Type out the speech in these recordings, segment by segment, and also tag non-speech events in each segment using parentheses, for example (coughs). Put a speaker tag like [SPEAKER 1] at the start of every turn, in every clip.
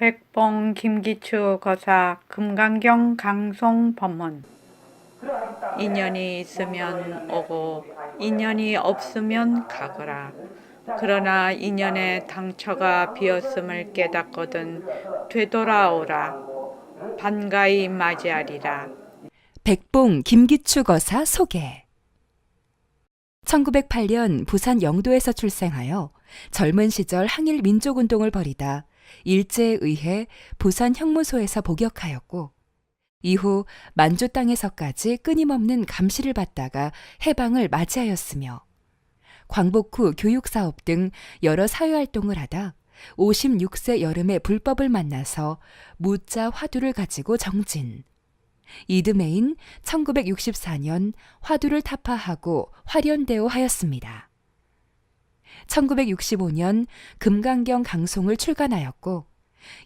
[SPEAKER 1] 백봉 김기추 거사 금강경 강송 법문. 인연이 있으면 오고 인연이 없으면 가거라. 그러나 인연의 당처가 비었음을 깨닫거든 되돌아오라. 반가이 맞이하리라.
[SPEAKER 2] 백봉 김기추 거사 소개. 1908년 부산 영도에서 출생하여 젊은 시절 항일 민족운동을 벌이다 일제에 의해 부산 형무소에서 복역하였고 이후 만주 땅에서까지 끊임없는 감시를 받다가 해방을 맞이하였으며 광복 후 교육 사업 등 여러 사회 활동을 하다 56세 여름에 불법을 만나서 무자 화두를 가지고 정진. 이듬해인 1964년 화두를 타파하고 화련대오 하였습니다. 1965년 금강경 강송을 출간하였고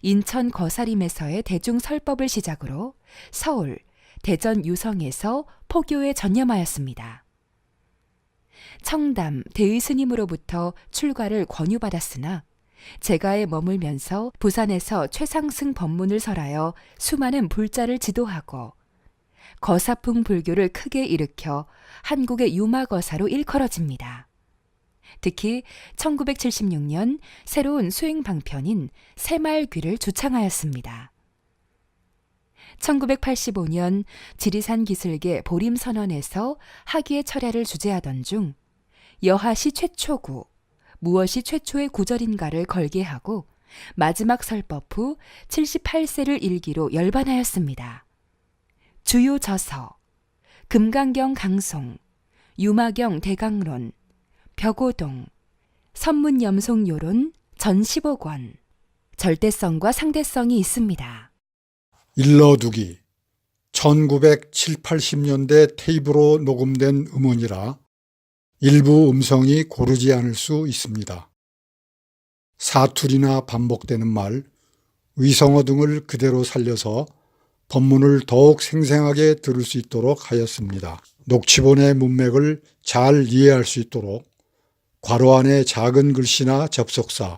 [SPEAKER 2] 인천 거사림에서의 대중설법을 시작으로 서울, 대전 유성에서 포교에 전념하였습니다. 청담 대의 스님으로부터 출가를 권유받았으나 제가에 머물면서 부산에서 최상승 법문을 설하여 수많은 불자를 지도하고 거사풍 불교를 크게 일으켜 한국의 유마거사로 일컬어집니다. 특히 1976년 새로운 수행 방편인 새말귀를 주창하였습니다. 1985년 지리산 기슭의 보림 선언에서 학위의 철야를 주재하던 중 여하시 최초구, 무엇이 최초의 구절인가를 걸게 하고 마지막 설법 후 78세를 일기로 열반하였습니다. 주요 저서 금강경 강송, 유마경 대강론, 벽오동, 선문염송 요론 전 15권, 절대성과 상대성이 있습니다.
[SPEAKER 3] 일러두기 1970, 80년대 테이프로 녹음된 음원이라 일부 음성이 고르지 않을 수 있습니다. 사투리나 반복되는 말, 의성어 등을 그대로 살려서 법문을 더욱 생생하게 들을 수 있도록 하였습니다. 녹취본의 문맥을 잘 이해할 수 있도록 괄호 안에 작은 글씨나 접속사,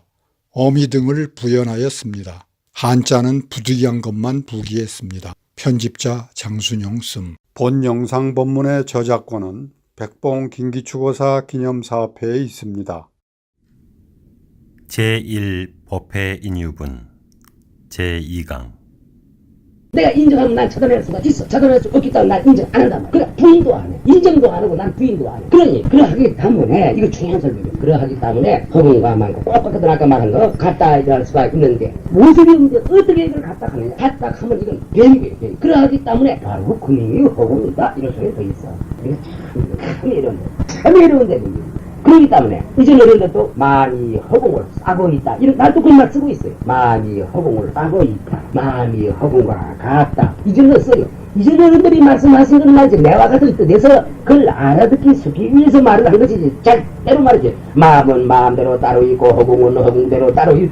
[SPEAKER 3] 어미 등을 부연하였습니다. 한자는 부득이한 것만 부기했습니다. 편집자 장순영 씀. 본 영상 본문의 저작권은 백봉 김기추고사 기념사업회에 있습니다.
[SPEAKER 4] 제1법회 인유분 제2강
[SPEAKER 5] 내가 인정하면 난 처단할 수가 있어. 처단할 수 없기 때문에 난 인정 안 한단 말이야. 그러니까 부인도 안 해. 인정도 안 하고 난 부인도 안 해. 그러니, 그러하기 때문에, 이거 중요한 설명이야. 그러하기 때문에, 허공과 많고, 똑같거든 아까 말한 거, 갖다 이럴 수가 있는데, 모습이 없는데 어떻게 이걸 갖다 하느냐. 갖다 하면 이건 변이게 변이. 그러하기 때문에, 바로 금융이 허공이다. 이런 소리 더 있어. 이거 참, 참 이런데. 참 이런데, 이게. 그렇기 때문에 이제 어른들도 많이 허공을 싸고 있다. 이런 날도 그런 말 쓰고 있어요. 많이 허공을 싸고 있다. 많이 허공과 같다. 이전에 써요. 이전 어른들이 말씀하신 건 말이지 내와 같은 뜻에서 그걸 알아듣기 쉽기 위해서 말을 한 것이지. 잘 때로 말이지. 마음은 마음대로 따로 있고 허공은 허공대로 따로 있,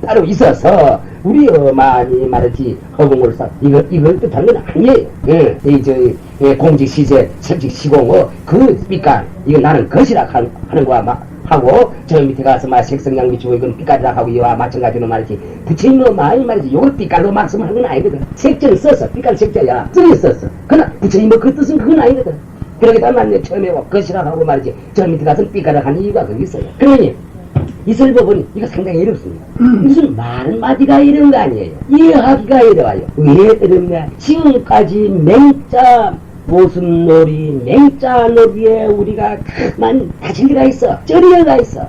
[SPEAKER 5] 따로 있어서 우리 어머니 말했지 허공을 쌓 이걸 이걸 뜻하는 건 아니에요. 예, 이저 예, 공직 시제 설직 시공 어 그 빛깔 이거 나는 것이라 하- 하는 거야 막 하고 저 밑에 가서 막 색성양 비추고 이건 빛깔이라 하고 이와 마찬가지로 말이지. 부처님은 많이 말이지. 요걸 빛깔로 말씀하는 건 아니거든. 색정 써서 빛깔 색자야. 쓰리 썼어 그러나 부처님 그 뜻은 그건 아니거든. 그러기 때문에 난 처음에 뭐 것이라 하고 말이지. 저 밑에 가서 빛깔을 하는 이유가 거기 있어요. 그러니 이설법은 이거 상당히 어렵습니다. 무슨 말 마디가 이런 거 아니에요. 이해하기가 어려워요. 왜 어렵냐? 지금까지 맹자 모순놀이, 맹자놀이에 우리가 그만 다질기가 있어. 쩌리가 있어.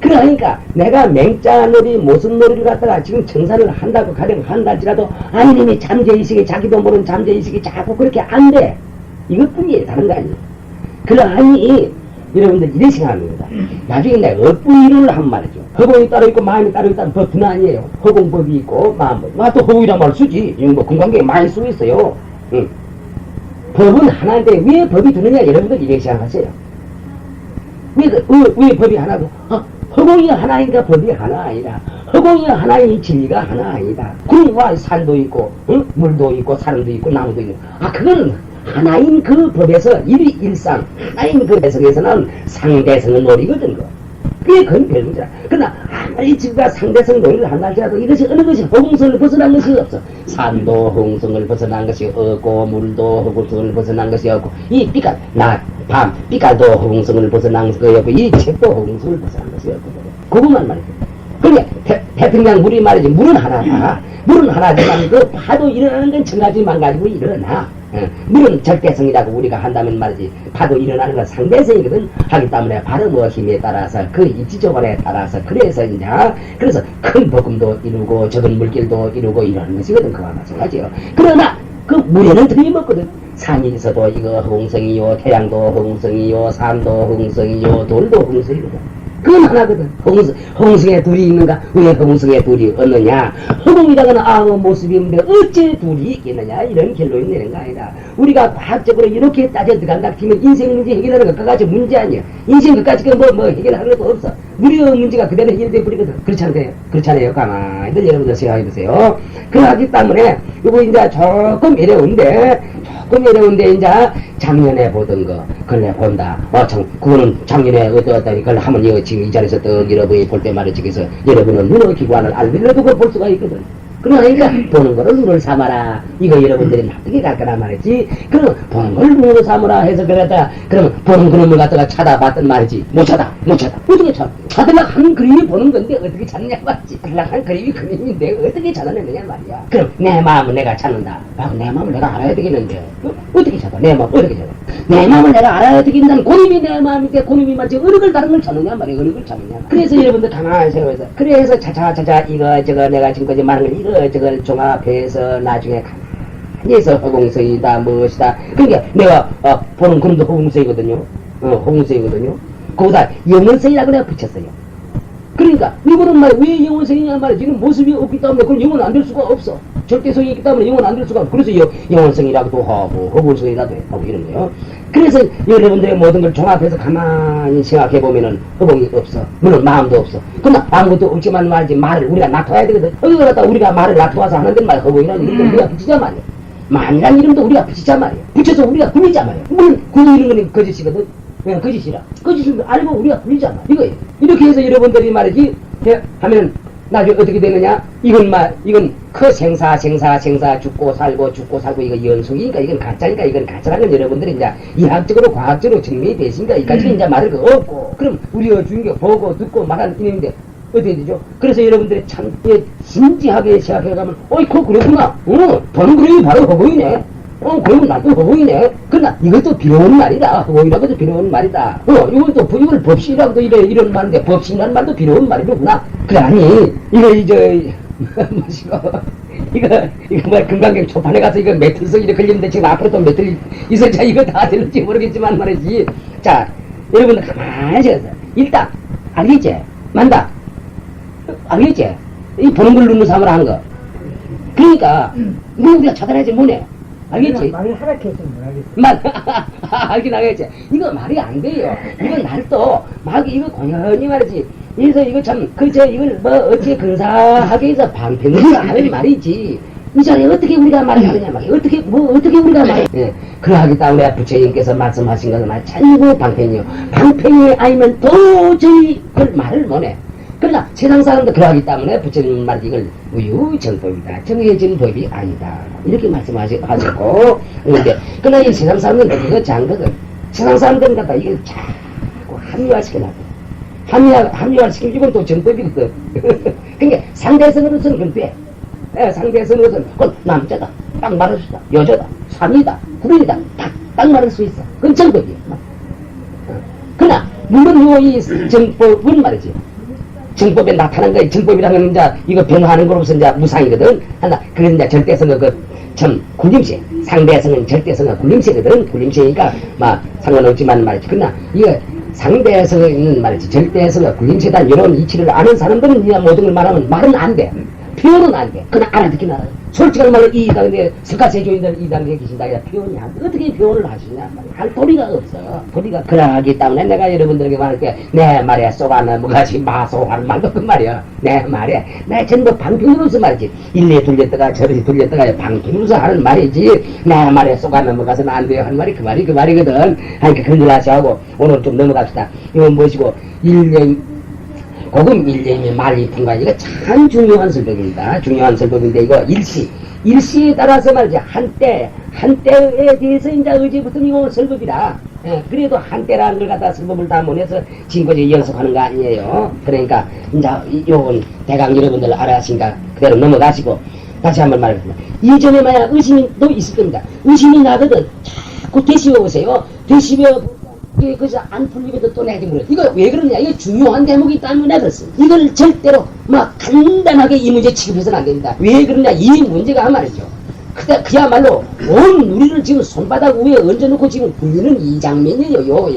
[SPEAKER 5] 그러니까 내가 맹자 놀이, 모순 놀이를 갖다가 지금 정산을 한다고 가령 한다지라도 아니님이 잠재의식이 자기도 모르는 잠재의식이 자꾸 그렇게 안 돼. 이것뿐이에요. 다른 거 아니에요. 그러하니 여러분들 이래 생각합니다. 나중에 내가 업부 이론을 한 말이죠. 허공이 따로 있고 마음이 따로 있다는 법은 아니에요. 허공법이 있고 마음법. 나또 허공이란 말 쓰지. 이거 뭐 금관계에 많이 쓰고 있어요. 응. 법은 하나인데 왜 법이 두느냐 여러분들 이래 생각하세요. 왜, 그- 왜, 왜 법이 하나고? 아, 허공이 하나니까 법이 하나 아니라 허공이 하나의 진리가 하나 아니다. 구와 산도 있고 응? 물도 있고 사람도 있고 나무도 있고 아 그건 하나인 그 법에서 일일상 하나인 그 배석에서는 상대성은 놀이거든 거. 꽤큰 별문제라. 그러나 아무리 지가 상대성 논의를 한다 할지라도 이것이 어느 것이 허공성을 벗어난 것이 없어. 산도 허공성을 벗어난 것이 없고 물도 허공성을 벗어난 것이 없고 이 빛깔 낮 밤 빛깔도 허공성을 벗어난 것이 없고 이 책도 허공성을 벗어난 것이 없고 그것만 말이야. 그러니까 태, 태평양 물이 말이지 물은 하나다. 물은 하나지만 그 파도 일어나는 건 천가지만 가지고 일어나. 어, 물은 절대성이라고 우리가 한다면 말이지. 파도 일어나는 건 상대성이거든. 하기 때문에 발음의 힘에 따라서 그 입지 조건에 따라서 그래서 이제 그래서 큰 복음도 이루고 적은 물길도 이루고 이러는 것이거든. 그와 마찬가지요. 그러나 그 물에는 틀림없거든. 산이 있어도 이거 허공성이요 태양도 허공성이요 산도 허공성이요 돌도 허공성이거든 그건 하나거든. 허공성, 허공성에 둘이 있는가? 왜 허공성에 둘이 없느냐? 허공이라고는 아무 모습이 없는데 어째 둘이 있겠느냐? 이런 결론이 내는 거 아니다. 우리가 과학적으로 이렇게 따져 들어간다 치면 인생 문제 해결하는 것 그까지 문제 아니야. 인생 그까지 뭐, 뭐 해결하는 것도 없어. 무료 문제가 그대로 해결돼 버리거든. 그렇잖아요. 그렇잖아요. 가만히들 여러분들 생각해 보세요. 그러기 때문에 이거 이제 조금 어려운데 조금 어려운데 이제 작년에 보던 거 그걸 본다. 어, 참, 그거는 작년에 어떠었다니 그걸 하면 이거 지금 이 자리에서 떡 여러분이 볼 때 말이지 여러분은 눈의 기관을 알밀려도 그걸 볼 수가 있거든. 그러니까 보는 거를 눈을 삼아라. 이거 여러분들이 납득이 갈 거란 말이지. 그럼 보는 걸 눈으로 삼으라 해서 그랬다. 그러면 보는 그림을 갖다가 찾아봤단 말이지. 못 찾아, 못 찾아. 어떻게 찾아? 찾으려 한 그림이 보는 건데 어떻게 찾느냐 말이지. 찾으려 한 그림이 그림인데 어떻게 찾아내느냐 말이야. 그럼 내 마음을 내가 찾는다. 아, 내 마음을 내가 알아야 되겠는데. 어? 어떻게 찾아? 내 마음 어떻게 찾아? 내 마음을 내가 알아야 되겠다는 그림이 내 마음인데 그림이 마치 어느 걸 다른 걸 찾느냐 말이야. 어느 걸 찾느냐. 그래서 여러분들 가만히 생각해서 그래서 차차차차 이거 저거 내가 지금까지 말한 걸 이거 저걸 종합해서 나중에 가만히 해서 허공성이다 무엇이다 그러니까 내가 어, 보는 그림도 허공성이거든요 어, 허공성이거든요 거기다 영원성이라고 내가 붙였어요. 그러니까 이거는 말왜 영원성이냐 말이야 지금 모습이 없기 때문에 그건 영원 안 될 수가 없어. 절대성이 있기 때문에 영원 안 될 수가 없어. 그래서 영, 영원성이라고도 하고 허공성이라도 하고 이런 거예요. 그래서 여러분들의 모든 걸 종합해서 가만히 생각해 보면은 허공이 없어. 물론 마음도 없어. 그러나 아무것도 없지만 말이지 말을 우리가 놔둬야 되거든. 어디 갖다 우리가 말을 놔둬서 하는데 말 허공이라는 이름도 우리가 붙이자 말이야 만이라는 이름도 우리가 붙이자 말이야 붙여서 우리가 굴리자 말이야 물론 굴리는 거는 거짓이거든 그냥 거짓이라. 거짓을 알고 우리가 불리잖아. 이거예요. 이렇게 해서 여러분들이 말이지, 예, 하면, 나중에 어떻게 되느냐? 이건 말, 이건 그 생사, 생사, 생사, 죽고 살고, 죽고 살고, 이거 연속이니까, 이건 가짜니까, 이건 가짜라는 걸 여러분들이 이제 이학적으로, 과학적으로 증명이 되시니까, 이까지 이제 말을 그 없고, 그럼 우리가 주인게 보고, 듣고 말하는 이는데, 어떻게 되죠? 그래서 여러분들이 참, 예, 진지하게 생각해가면, 어이, 그거 그렇구나. 어, 보는 그림이 바로 그거이네. 어, 그러면 나도 허공이네. 그러나 이것도 비로운 말이다. 허공이라고도 비로운 말이다. 어, 이것도 부- 이걸 법신이라고도 이래, 이런 말인데, 법신이라는 말도 비로운 말이로구나. 그래, 아니, 이거, 이제, (laughs) 뭐시고, 이거, 이거 뭐, 금강경 초판에 가서 이거 메틀석 이렇게 걸리는데 지금 앞으로 또 메틀 있을지 이거 다 될지 모르겠지만 말이지. 자, 여러분들 가만히 있어. 일단, 알겠지? 만다. 알겠지? 이 보는 걸 눈으로 삼으라 한 거. 그러니까, 뭐 우리가 차단하지 뭐네. 알겠지?
[SPEAKER 6] 말을 하락해서 뭐라겠어.
[SPEAKER 5] 말, 알긴 알겠지. 이거 말이 안 돼요. 이거 날또 막 이거 공연히 말이지. 그래서 이거 참, 그저 이걸 뭐 어찌 근사하게 해서 방편으로 하는 말이지. 이 자리에 어떻게 우리가 말을 하느냐 말이야. 어떻게, 뭐, 어떻게 우리가 말 예. 그러하기 때문에 부처님께서 말씀하신 것은 말 전부 방편이요. 방편이 아니면 도저히 그걸 말을 못해. 그러나 세상 사람도 그러하기 때문에 부처님 말이 이걸 우유정법이다. 정해진 법이 아니다. 이렇게 말씀하셨고, 그런데, 그러나 이 세상 사람들은 그거 장거든. 세상 사람들은 갖다 이걸 자꾸 합리화시켜놨다. 합리화, 합리화를 시키면 이건 또 정법이거든. (laughs) 그러니까 상대성으로서는 그건 돼. 예, 상대성으로서는 그건 남자다. 딱 말할 수 있다. 여자다. 산이다. 구린이다. 딱, 딱 말할 수 있어. 그건 정법이야. 어. 그러나, 물론 요이 정법은 말이지. 정법에 나타난 거야. 정법이라는 건 이제 이거 변화하는 거로서 이제 무상이거든. 한다. 그게 이제 절대성의 그참 굴림체. 상대성은 절대성의 굴림체거든. 굴림체니까 막 상관없지만 말이지. 그러나 이거 상대성에 있는 말이지. 절대성의 굴림체다. 이런 이치를 아는 사람들은 이제 모든 걸 말하면 말은 안 돼. 표현은 안 돼. 그러나 알아듣긴 알아. 솔직한 말로 이 당에 석가세조인들 이 당에 계신다. 야 표현이 안 돼. 어떻게 표현을 하시냐. 할 도리가 없어. 도리가 그러하기 때문에 내가 여러분들에게 말할게. 내 말에 쏘가는 뭐가지 마소하는 말도 그 말이야. 내 말에. 내 전부 방편으로서 말이지. 일리 돌렸다가 저리 돌렸다가 방편으로서 하는 말이지. 내 말에 쏘가는 뭐가서는 안 돼요. 하는 말이 그 말이 그 말이거든. 하니까 그런 줄 아시하고 오늘 좀 넘어갑시다. 이건 무엇이고 일년 고금 일제이면 말이 풍가 이거 참 중요한 설법입니다. 중요한 설법인데 이거 일시 일시에 따라서 말이지 한때 한때에 대해서 이제 어제부터 이거 설법이라 예, 그래도 한때라는 걸 갖다 설법을 다 못해서 지금까지 연습하는 거 아니에요. 그러니까 이제 이- 요건 대강 여러분들 알아시니까 그대로 넘어가시고 다시 한번 말하겠습니다. 이전에 만약 의심이 또 있을 겁니다. 의심이 나거든 자꾸 되씹어 보세요. 되씹어 그래서 안 풀리거든 또 내게 물어. 이거 왜 그러냐? 이거 중요한 대목이 때문에 그렇습니다. 이걸 절대로 막 간단하게 이 문제 취급해서는 안 됩니다. 왜 그러냐? 이 문제가 말이죠. 그다 그야말로 온 우리를 지금 손바닥 위에 얹어놓고 지금 굴리는 이 장면이에요. 요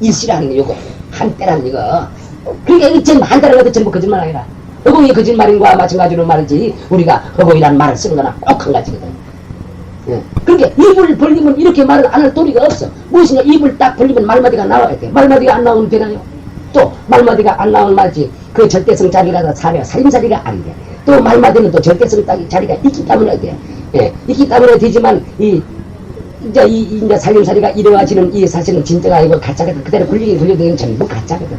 [SPEAKER 5] 일시라는 게 요거 한때라는 이거. 그러니까 이게 전부 한때라는 것도 전부 거짓말 아니라 허공이 거짓말인 거와 마찬가지로 말이지 우리가 허공이란 말을 쓰는 거나 꼭 한 가지거든. 예. 그러니까 입을 벌리면 이렇게 말을 안 할 도리가 없어. 무엇이냐 입을 딱 벌리면 말마디가 나와야 돼. 말마디가 안 나오면 되나요? 또 말마디가 안 나오면 말이지 그 절대성 자리라도 사려 살림살이가 안 돼. 또 말마디는 또 절대성 자- 자리가 있기 때문에 돼. 예. 있기 때문에 되지만 이 이제 이, 이 이제 살림살이가 이루어지는 이 사실은 진짜가 아니고 가짜거든. 그대로 굴리긴 굴려도 전부 가짜거든.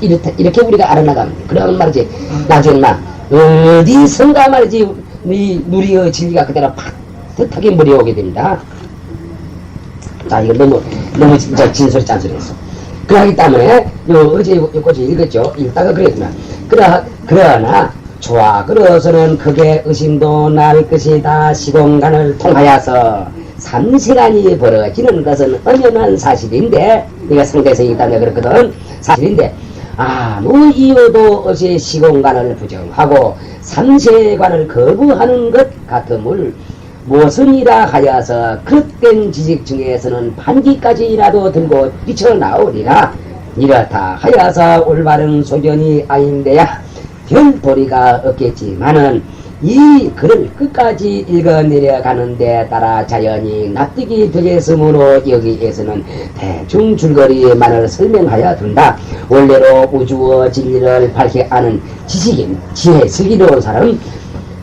[SPEAKER 5] 이렇게, 이렇게 우리가 알아나가면 돼. 그러면 말이지 나중에 막 어디선가 말이지 이 누리의 진리가 그대로 팍 듯하게 몰려오게 됩니다. 자, 이거 너무, 너무 진짜 진솔 짠솔했어. 그러기 때문에, 요, 어제 요, 요까지 읽었죠? 읽다가 그랬구나. 그러, 그러나, 좋아. 그러서는 크게 의심도 날 것이다. 시공간을 통하여서 삼시간이 벌어지는 것은 엄연한 사실인데, 이거 상대성이 때문에 그렇거든. 사실인데, 아무 이유도 없이 시공간을 부정하고 삼세관을 거부하는 것 같음을 무엇이라 하여서 그땐 지식 중에서는 반기까지라도 들고 뛰쳐나오리라. 이렇다 하여서 올바른 소견이 아닌데야. 별 도리가 없겠지만은 이 글을 끝까지 읽어 내려가는 데 따라 자연히 납득이 되겠으므로 여기에서는 대충 줄거리만을 설명하여 둔다. 원래로 우주의 진리를 밝히 아는 지식인, 지혜, 슬기로운 사람,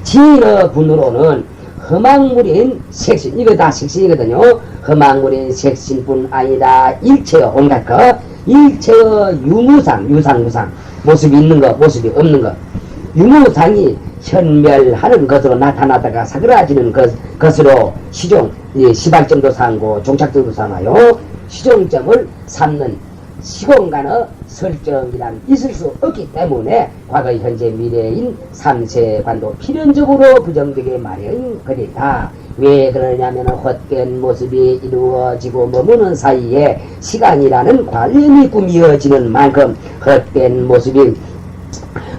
[SPEAKER 5] 지혜의 분으로는 험악물인 색신, 이거 다 색신이거든요. 험악물인 색신뿐 아니라 일체의 온갖 것, 일체의 유무상, 유상 무상, 모습이 있는 것, 모습이 없는 것, 유무상이 현멸하는 것으로 나타나다가 사그라지는 것, 것으로 시종, 이 시발점도 삼고 종착점도 삼아요. 시종점을 삼는 시공간의 설정이란 있을 수 없기 때문에 과거, 현재, 미래인 삼세관도 필연적으로 부정되게 마련인 글이다. 왜 그러냐면 헛된 모습이 이루어지고 머무는 사이에 시간이라는 관련이 꾸미어지는 만큼 헛된 모습이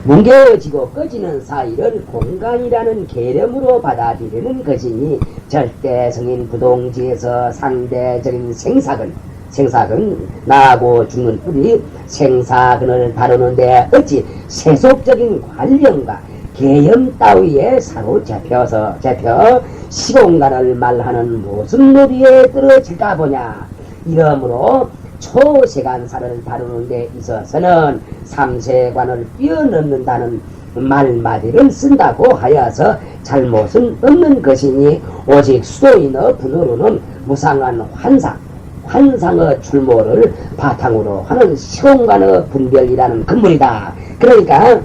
[SPEAKER 5] 뭉개어지고 꺼지는 사이를 공간이라는 개념으로 받아들이는 것이니 절대 성인 부동지에서 상대적인 생사근 생사근 나고 죽는 뿌리 생사근을 다루는데 어찌 세속적인 관념과 개념 따위에 사로잡혀서 잡혀 시공간을 말하는 무슨 놀이에 떨어질까 보냐? 이러므로 초세간사를 다루는 데 있어서는 삼세관을 뛰어넘는다는 말마디를 쓴다고 하여서 잘못은 없는 것이니 오직 수도인의 분으로는 무상한 환상 환상의 출모를 바탕으로 하는 시공간의 분별이라는 건물이다. 그러니까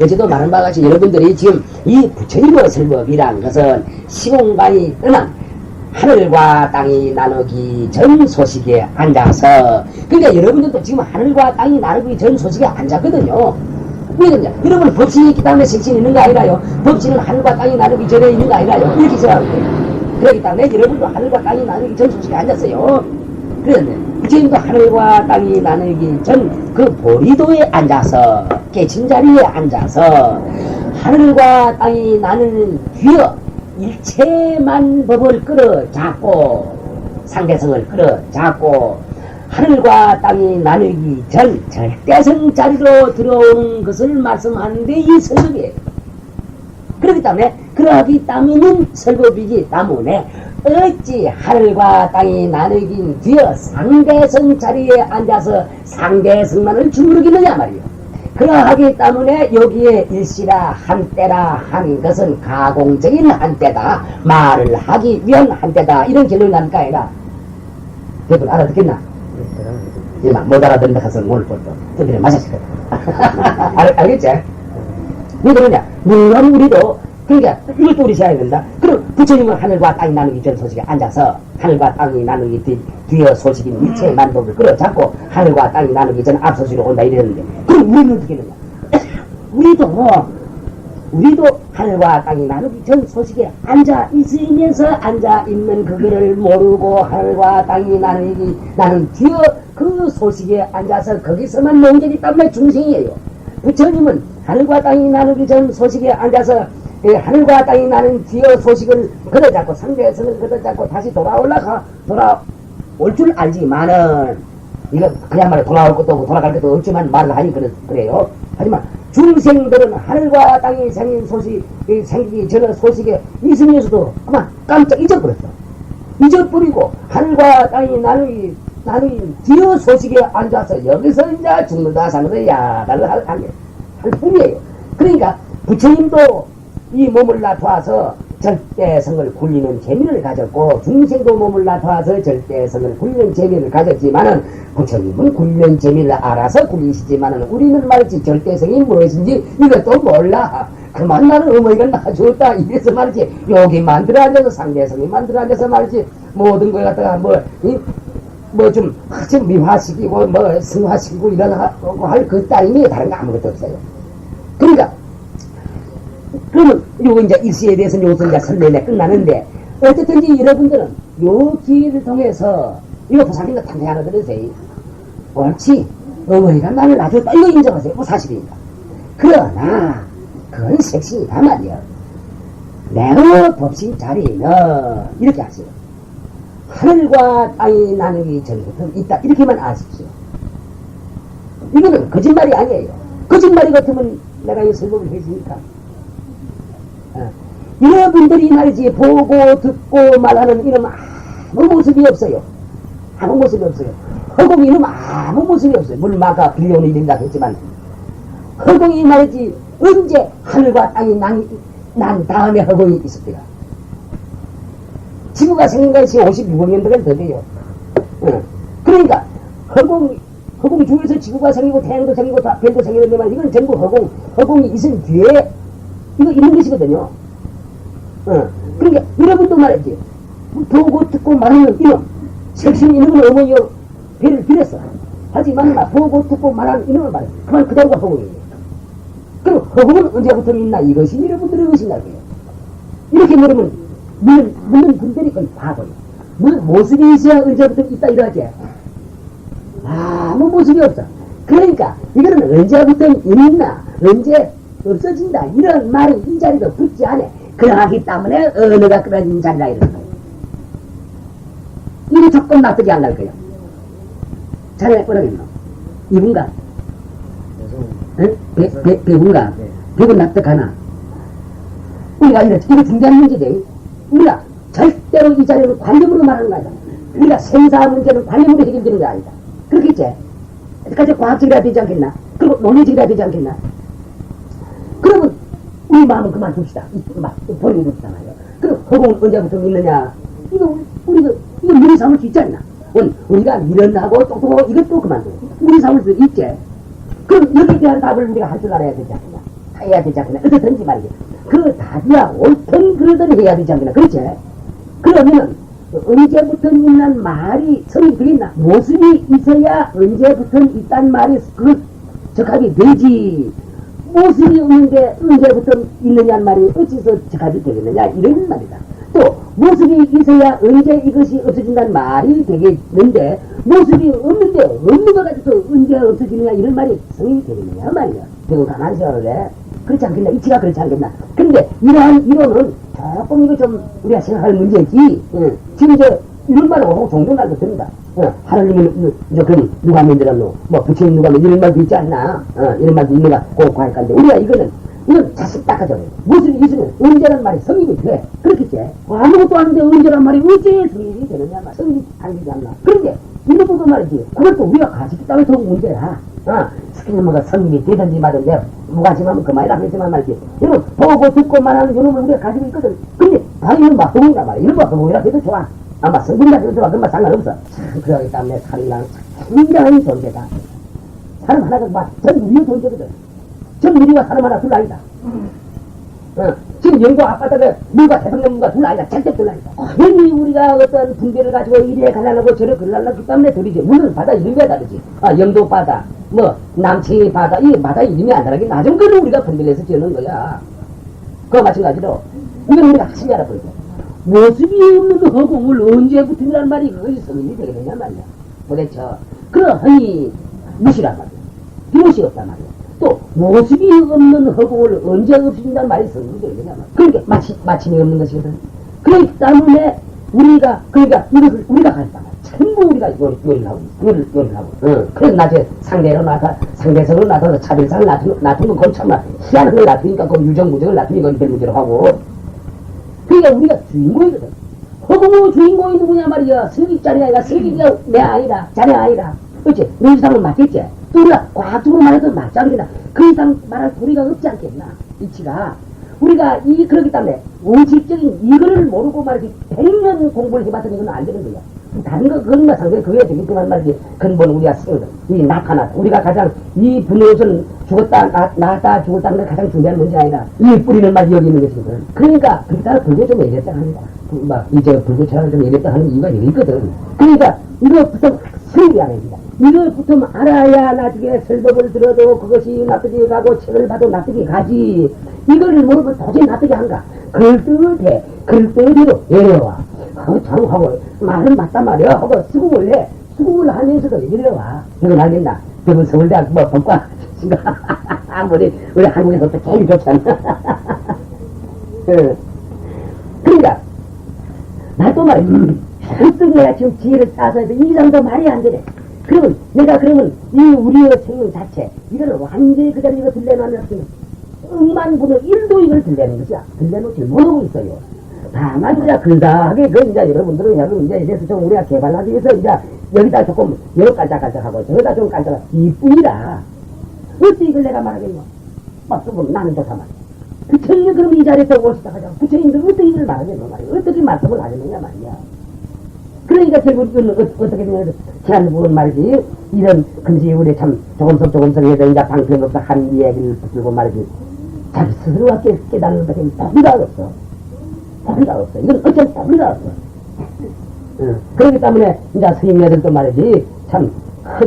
[SPEAKER 5] 어제도 말한 바와 같이 여러분들이 지금 이 부처님의 설법이란 것은 시공간이 떠난 하늘과 땅이 나누기 전 소식에 앉아서 그러니까 여러분들도 지금 하늘과 땅이 나누기 전 소식에 앉았거든요. 왜 그러냐? 여러분 법신이 있기 때문에 색신이 있는 거 아니라요. 법신은 하늘과 땅이 나누기 전에 있는 거 아니라요. 이렇게 생각하면 돼요. 그렇기 때문에 여러분도 하늘과 땅이 나누기 전 소식에 앉았어요. 그런데 지금도 하늘과 땅이 나누기 전 그 보리도에 앉아서 깨친 자리에 앉아서 하늘과 땅이 나누는 뒤에 일체만 법을 끌어 잡고 상대성을 끌어 잡고 하늘과 땅이 나누기 전 절대성 자리로 들어오는 것을 말씀하는데 이 설법이에요. 그렇기 때문에 그러하기 때문에 설법이기 때문에 어찌 하늘과 땅이 나누긴 뒤어 상대성 자리에 앉아서 상대성만을 주무르기느냐 말이요. 그러하기 때문에 여기에 일시라 한때라 하는 것은 가공적인 한때다. 말을 하기 위한 한때다. 이런 결론이 나니까 아니라. 여러분 알아듣겠나? 이만 못 알아듣는다 해서 오늘 또 뜯기를 마셨을 거야. (laughs) 알, 알겠지? 왜 그러냐? 물론 우리도 그러니까 이것도 우리 시야야 된다. 그럼 부처님은 하늘과 땅이 나누기 전 소식에 앉아서 하늘과 땅이 나누기 뒤, 뒤에 소식인 일체의 만법을 끌어잡고 하늘과 땅이 나누기 전 앞소식으로 온다 이랬는데 그럼 우리는 어떻게 되냐? (coughs) 우리도 우리도 하늘과 땅이 나누기 전 소식에 앉아 있으면서 앉아 있는 그거를 모르고 하늘과 땅이 나누기 나는 뒤에 그 소식에 앉아서 거기서만 논견이 땀말 중생이에요. 부처님은 하늘과 땅이 나누기 전 소식에 앉아서 예, 하늘과 땅이 나는 뒤에 소식을 걷어잡고 상대에서는 걷어잡고 다시 돌아올라가 돌아올 줄 알지만은 이거 그야말로 돌아올 것도 없고 돌아갈 것도 없지만 말을 하니 그래, 그래요. 하지만 중생들은 하늘과 땅이 생긴 소식, 이 생기기 전에 소식에 있으면서도 아마 깜짝 잊어버렸어. 잊어버리고 하늘과 땅이 나누기, 나누기 뒤에 소식에 앉아서 여기서 이제 죽는다 사는다 야단을 할, 할, 할 뿐이에요. 그러니까 부처님도 이 몸을 나타와서 절대성을 굴리는 재미를 가졌고 중생도 몸을 나타와서 절대성을 굴리는 재미를 가졌지만은 부처님은 굴리는 재미를 알아서 굴리시지만은 우리는 말이지 절대성이 무엇인지 이것도 몰라 그만 나는 어머니가 낳아줬다 이래서 말이지 여기 만들어 앉아서 상대성이 만들어 앉아서 말이지 모든 걸 갖다가 뭐뭐좀 좀 미화시키고 뭐 승화시키고 이러고 할그 따름이 다른 거 아무것도 없어요 그러니까 그러면 요거 이제 일시에 대해서 요것도 이제 설명이 끝나는데 어쨌든지 여러분들은 요 기회를 통해서 이거 부사님도 탐내 하나 들으세요. 옳지. 어머니가 나를 놔줬다. 이거 인정하세요. 뭐 사실입니다. 그러나 그건 색신이다 말이야. 내가 법신 자리는 이렇게 하세요. 하늘과 땅이 나누기 전부터 있다. 이렇게만 아십시오. 이거는 거짓말이 아니에요. 거짓말이 같으면 내가 이 설명을 해주니까. 어. 여러분들이 말이지 보고 듣고 말하는 이런 아무 모습이 없어요. 아무 모습이 없어요. 허공이 이런 아무 모습이 없어요. 물론 아까 빌려오는 일인다 했지만 허공이 말이지 언제 하늘과 땅이 난, 난 다음에 허공이 있었대요. 지구가 생긴 것이 56억 년도가 더 돼요. 어. 그러니까 허공 허공 중에서 지구가 생기고 태양도 생기고 다 별도 생기는데 말 이건 전부 허공 허공이 있은 뒤에 이거 있는 것이거든요. 어. 그러니까 여러분도 말했지. 보고 듣고 말하는 이놈. 색신 이놈은 어머니요 배를 빌었어. 하지만 막 보고 듣고 말하는 이놈을 말해. 그만 그대로가 허공이에요. 그럼 허공은 언제부터 있나? 이것이 여러분들의 것이냐고요. 이렇게 물으면 물론, 물론 분들이 거의 바보예요. 물, 모습이 있어야 언제부터 있다 이러지. 아무 모습이 없어. 그러니까 이거는 언제부터 있나 언제 없어진다 이런 말이 이 자리도 붙지 않아. 그러하기 때문에 언어가 끊어진 자리라 이런 거예요. 이게 조금 납득이 안 갈 거예요. 자리가 끊어졌노. 이분가? 배분가? 배분 납득하나? 우리가 이래, 이거 중대한 문제지. 우리가 절대로 이 자리를 관념으로 말하는 거 아니다. 우리가 생사 문제는 관념으로 해결되는 게 아니다. 그렇겠지? 여기까지 과학적이라 되지 않겠나? 그리고 논리적이라 되지 않겠나? 우리 마음은 그만 둡시다. 이- 막 버리고 말이야. 그럼 허공은 언제부터 믿느냐? 이거 우리 가 이거 미리 삼을 수 있지 않나? 원, 우리가 미련하고 똑똑하고 이것도 그만두고 우리 삼을 수 있지. 그럼 여기에 대한 답을 우리가 할 줄 알아야 되지 않겠나? 해야 되지 않겠나? 어떻든지 말이지. 그 답이야 옳든 그러든 해야 되지 않겠나? 그렇지? 그러면은 언제부터 있는 말이 성이 되겠나? 모습이 있어야 언제부터 있단 말이 그 적합이 되지. 모습이 없는데 언제부터 있느냐는 말이 어찌서 적합이 되겠느냐 이런 말이다. 또 모습이 있어야 언제 이것이 없어진다는 말이 되겠는데 모습이 없는데 없는 거 가지고 언제 없어지느냐 이런 말이 성이 되겠느냐 말이야. 배우 가만히 생각해. 그렇지 않겠나? 이치가 그렇지 않겠나? 근데 이러한 이론은 조금 이거 좀 우리가 생각할 문제지. 응. 지금 이제 이런 말을 하고 종종 날도 듭니다. 어, 하나님은 이제 그럼 누가 만들었노? 뭐 부처님 누가 만들었노? 이런 말도 있지 않나? 어, 이런 말도 있는가? 꼭 과할간데 우리가 이거는 이건 자식 닦아줘요. 모습이 있으면 언제란 말이 성립이 돼. 그렇겠지? 뭐 아무것도 아닌데 언제란 말이 어째 성립이 되느냐 말. 성립이 안 되지 않나? 그런데 이런 것도 말이지. 그것도 우리가 가지기 때문에 더 문제야. 어, 스키님가 성립이 되든지 말든지 무관심하면 그만이라 그랬지만 말이지. 이런 보고 듣고 말하는 이놈을 우리가 가지고 있거든. 근데 당연히 막 허공이란 말이야. 이런 거 허공이라 해도 좋아. 아마 해도 좋아. 그건 상관없어. 참, 그러기 때문에 살이랑 굉장한 존재다. 사람 하나가 막전 우리의 존재거든. 전 우리와 사람 하나 둘 아니다. 어, 지금 영도 아빠다가 물과 대성령과 둘 아니다. 절대 둘 아니다. 괜히 우리가 어떤 분별을 가지고 이래 갈라고 저래 갈라고 그 때문에 둘이지. 물론 바다 이름이 다르지. 아, 영도 바다, 뭐, 남치 바다, 이 바다 이름이 안 다르긴 나중 그는 우리가 분별해서 지어놓은 거야. 그와 마찬가지로, 이건 우리가 확실히 알아버리고. 모습이 없는 그 허공을 언제 붙이느란 말이 그것이 성인이 되겠느냐 말이야. 도대체, 그러하니, 무시란 말이야. 무시 없단 말이야. 또, 모습이 없는 허공을 언제 없애준다는 말이 성인이 되겠느냐 말이야. 그러니까, 마치, 마침이 없는 것이거든. 그렇기 때문에, 우리가, 그러니까, 이것을 우리가 말이야. 전부 우리가 요리, 요리를 하고. 요리를, 요리를 하고. 응. 그래서 나중에 상대로 나타, 상대성으로 나타나서 차별상을 나타는 건 참나 희한한 걸 나타니까 그 유정무정을 나타니까 별 문제로 하고. 그러니까 우리가 주인공이거든. 허공의 주인공이 누구냐 말이야. 슬기 자리 아이가 슬기가 내 아이라. 자네 아이라. 그렇지. 내 이상은 맞겠지. 또 우리가 과학적으로 말해도 맞자겠나. 그 이상 말할 도리가 없지 않겠나. 이치가. 우리가 이, 그렇기 때문에 원칙적인 이거를 모르고 말이지. 백년 공부를 해봤더니 이건 안 되는 거야. 다른 거, 그런 거 상당히 그게 되겠지만 말이지. 근본 우리가. 이 나타나다. 우리가 가장 이 분노선 죽었다, 나, 나왔다, 죽었다는 게 가장 중요한 문제 아니라 이 뿌리는 말 여기 있는 것이거든. 그러니까, 따라 불교 좀 이랬다 합니다. 그, 막, 이제 불교처럼 좀 이랬다 하는 이유가 여기 있거든. 그러니까, 이거부터 생겨야 됩니다. 이거부터 알아야 나중에 설법을 들어도 그것이 납득이 가고 책을 봐도 납득이 가지. 이거를 모르면 도저히 납득이 안 가. 글뜻해. 글뜻으로 내려와. 하고 참 하고 말은 맞단 말이야. 하고 수긍을 해. 수긍을 하면서도 내려와. 이건 알겠나? 여러분 서울대학 뭐 법과 (laughs) 우리 우리 한국에서 또 제일 좋잖아. 예. (laughs) 그러니까 나도 말이야. 무슨 내가 지금 지혜를 쌓아서 해서 이 정도 말이 안 되네. 그러면 내가 그러면 이 우리의 생명 자체 이걸 완전히 그대로 이거 들려놓으면 억만 분의 일도 이걸 들려는 것이야. 들려놓지 못하고 있어요. 다만 이제 근사하게 그 이제 여러분들은 여러분 이제 이래서 좀 우리가 개발하기 위해서 이제 여기다 조금 여기 깔짝깔짝하고 저기다 좀 깔짝 이뿐이라 어찌 이걸 내가 말하겠노? 맞으면 나는 좋다만. 부처님이 그럼 이 자리에서 오시다 하자. 부처님들 어떻게 이걸 말하겠노 말이야. 어떻게 말씀을 하겠느냐 말이야. 그러니까 결국 이건 어, 어떻게 되냐면 지난 부분 말이지 이런 금시 우리 참 조금씩 조금씩 해서 이제 방편 없어 한 이야기를 붙들고 말이지 자기 스스로가 깨, 깨닫는 것에 도리가 없어. 도리가 없어. 이건 어쩔 도리가 없어. 응. 그렇기 때문에 이제 스님네들도 말이지 참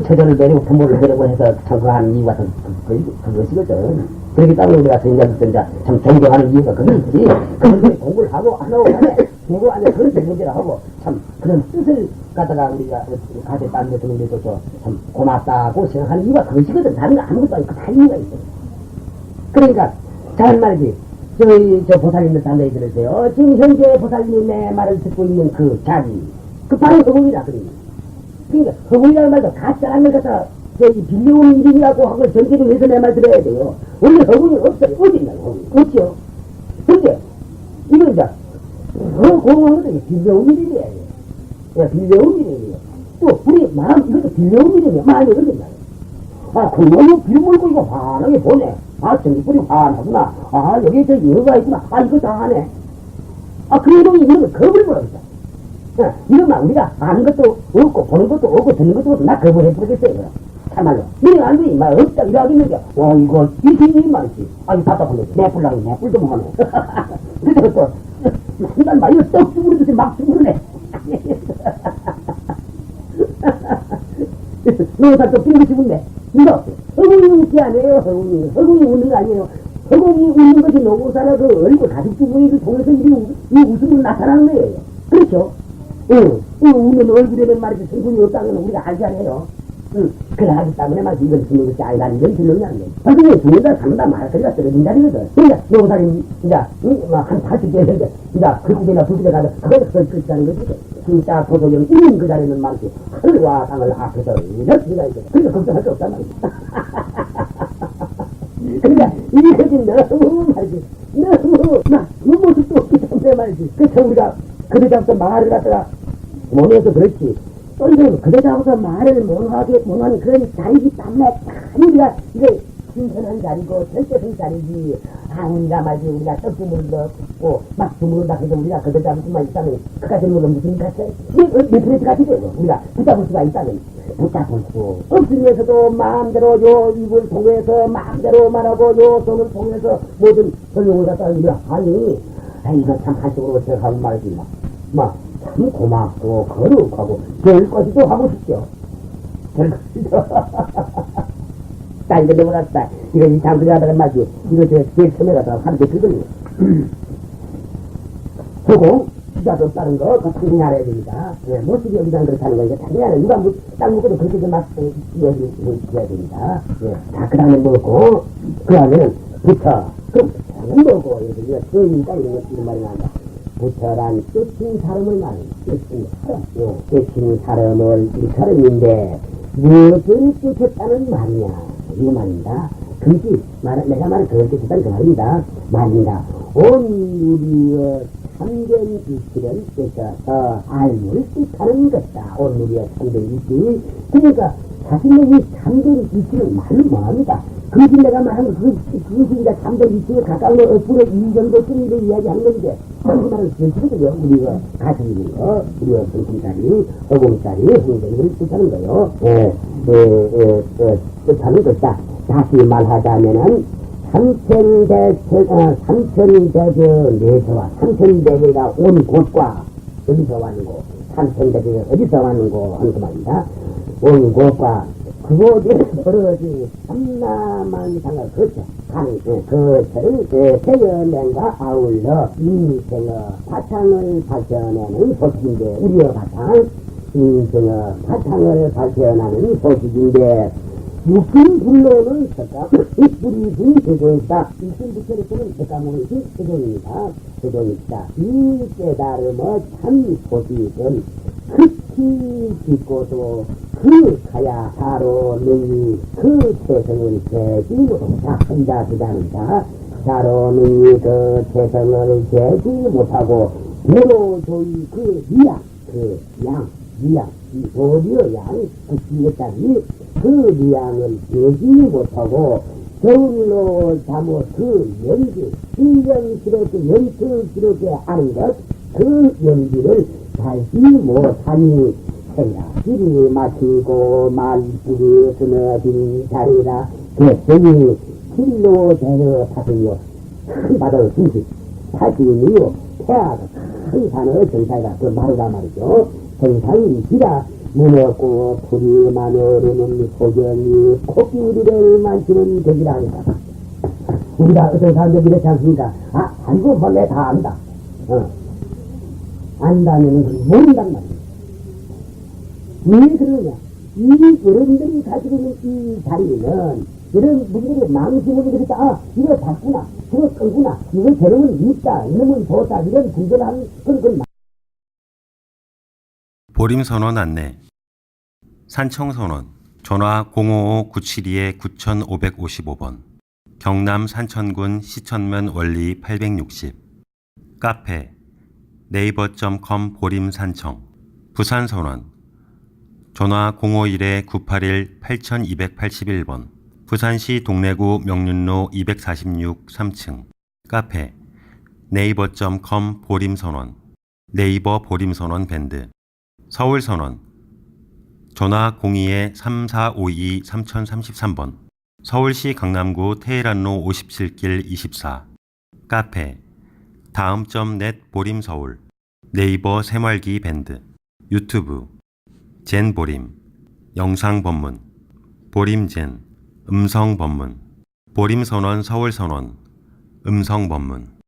[SPEAKER 5] 처절을 배리고 부모를 배리고 해서 청구하는 이유가 그, 그, 그것이거든. 그렇기 때문에 우리가 스님네들도 이제 참 존경하는 이유가 그것이지. 그런 공부를 하고 안 하고 간에 공부 안에 그런 문제를 하고 참 그런 뜻을 갖다가 우리가 가졌다는 것을 우리도 좀 고맙다고 생각하는 이유가 그것이거든. 다른 거 아무것도 아니고 다 이유가 있어. 그러니까 잘 말이지 저희 저 보살님들 단단히 들으세요 지금 현재 보살님의 말을 듣고 있는 그 자리 그 바로 허공이라 그래요 그러니까 허공이라는 말도 가짜라는 걸 갖다가 저기 빌려온 일이라고 하고 전제를 해서 내 말 들어야 돼요 원래 허공이 없어요 어디 있나요 허공이 없죠 근데 이거 이제 그 공항은 이게 빌려온 일이에요. 예, 빌려온 일이에요. 또, 우리 마음, 이것도 빌려온 일이에요. 마음이 그러겠나요? 아, 그놈이 빌 물고 이거 환하게 보네. 아, 전기불이 환하구나. 아, 여기 저 여가 있구나. 아, 이거 다 하네. 아, 그 놈이 이런 걸 겁을 버렸다. 예, 이러면 우리가 아는 것도 없고, 보는 것도 없고, 듣는 것도 없고, 나 겁을 해버리겠어요. 참말로. 니네 안 돼, 말 없다, 이러겠는데. 와, 이거, 이렇게 이 말이지. 아니, 답답한데. 내 뿔랑이, 내 뿔도 못 하네. (laughs) 그래서 또, 한단 말이야, 떡 죽으르듯이 막 죽으르네. 너다 또 빙긋이 웃네. 이거, 허공이 웃지 않아요, 허공이. 허공이 웃는 거 아니에요. 허공이 웃는 것이 노고사라 그 얼굴 가죽 주머니를 통해서 이, 우- 이 웃음을 나타나는 거예요. 그렇죠? 응, 응, 웃는 얼굴에는 말이지 성분이 없다는 건 우리가 알잖아요. 응, 그러하기 때문에 말이지 이건 죽는 것이 아니라는 건 죽는 게 아니에요. 나중에 죽는다, 산다, 말소리가 떨어진다는 그러니까 노사님, 이제, 응, 막한 80대 했는데, 이제 글국이나 불국에 가서 그걸 설득하는 거지. 진짜 도도령 있는 그 자리는 말이지. 하늘과 땅을 앞에서 가 있거든. 그러니까 걱정할 게 없단 말이지. (laughs) 그러니까 이것이 너무 말이지 너무 나 눈모습도 없기 때문에 말이지 그래서 우리가 그대 잡서 말을 갖다가 못해서 그렇지 그대 잡아서 말을 못하게 못하는 그런 때문에 참 우리가 이게 신선한 자리고 절대성 자리지 아, 우리가 말이지, 우리가 떡주물 넣고, 막 주물다 해도 우리가 잡을수만 있다면, 그까지 물은 무슨 같아? 몇, 몇 프레스 같이 되고, 우리가 붙잡을 수가 있다면, 붙잡을 수 없으면서도 마음대로 요 입을 통해서 마음대로 말하고, 요 손을 통해서 모든 설명을 갖다 우리가, 아니, 아, 이거 참 한식으로 생각하고 말이지, 막. 막, 참 고맙고, 거룩하고, 별 것이도 하고 싶죠. 별 것이도. (laughs) 딱 이거 이 장소리 하다가 말이지. 이거 저 제일 처음에 가다가 하는 게 그거예요. (clears throat) 그리고 기자도 없다는 거, 그거 당연히 알아야 됩니다. 예, 모습이 여기다 그렇다는 거, 이거 당연히 알아요. 누가 뭐, 땅 먹어도 그렇게 좀 막, 얘기해야 됩니다. 예. 자, 그 다음에 먹고, 그 다음에는 부처. 그럼 부처는 뭐고, 여기 우리가 저인가 이런 거, 이런 말이 나온다. 부처란 뜻인 사람을 말하는 뜻인 사람. 예, 뜻인 사람을 일컬음인데, 무엇을 뜻했다는 말이냐. 이거 말입니다. 금지, 말, 내가 말을 그렇게 뜻한 그 말입니다. 말입니다. 온 우리의 참된 이치를 뜻어서 알물 뜻하는 것이다. 온 우리의 참된 이치. 그러니까 자신의 이 참된 이치를 말로 뭐합니까? 그것이 내가 말하는 그, 그것이 이제 참된 이치에 가까운 어플의 이 정도쯤인데 이야기하는 건데, 그 말은 그것이거든요. 우리가 있는 거, 우리가 성품짜리, 허공짜리, 행동을 뜻하는 거요. 예, 예, 예, 예, 뜻하는 것이다. 다시 말하자면은, 삼천대천, 어, 삼천대교 내서와 삼천대교가 온 곳과 어디서 왔는고, 삼천대교가 어디서 왔는고 하는 그 말입니다. 온 곳과 그곳에 벌어진 삼남한 상을 거쳐 가는 그 거처를 태연행과 아울러 인생의 바탕을 밝혀내는 소식인데 우리의 바탕 인생의 바탕을 밝혀내는 소식인데 육신 불로는 석가, 뿌리 신 대종이다. 육신 부처로서는 신 대종입니다. 대종이다. 이 깨달음의 참 소식은 극히 깊고도 그 가야 바로 능히 그 태성을 재지 혼자 그자는자 자로 능히 그 태성을 재지 못하고 대로 조이 그 미양 그 양, 미양, 이 어디여 양, 그 뒤에까지 그 미양을 재지 못하고 저울로 잠어 그 연기, 신경스럽게 연투스럽게 하는 것, 그 연기를 달지 못하니 생각들이 마치고 말들이 스며진 자리라 개성이 길로 대려 타세요. 큰 바다의 중심, 타시니요, 태아가 큰 산의 정사가 그 마루가 말이죠. 정상이 기라 무너고 풀이만 오르는 소견이 코끼리를 만지는 덕이라 하니까. 우리가 어떤 사람들 이렇지 않습니까? 아, 아이고, 벌레 다 안다. 어. 안다면은 모른단 말이야. 왜 그러냐? 이 어른들이 가지고 있는 이 자리는 이런 분들이 망심을 이렇게 아 이거 봤구나. 저거 끌구나. 이거 저놈은 있다. 이놈은 좋다. 이런 분별하는 그런 그
[SPEAKER 4] 보림 선언 안내. 산청 선언 전화 055-972-9555번. 경남 산천군 시천면 원리 860 카페. 네이버.com 보림산청. 부산 선언 전화 051-981-8281번 부산시 동래구 명륜로 246 3층 카페 네이버.com 보림선언 네이버 보림선언 밴드 서울선언 전화 02-3452-3033번 서울시 강남구 테헤란로 57길 24 카페. 다음.net 보림서울 네이버 새말기 밴드 유튜브 젠 보림 영상 법문 보림 젠 음성 법문 보림선언 서울선언 음성 법문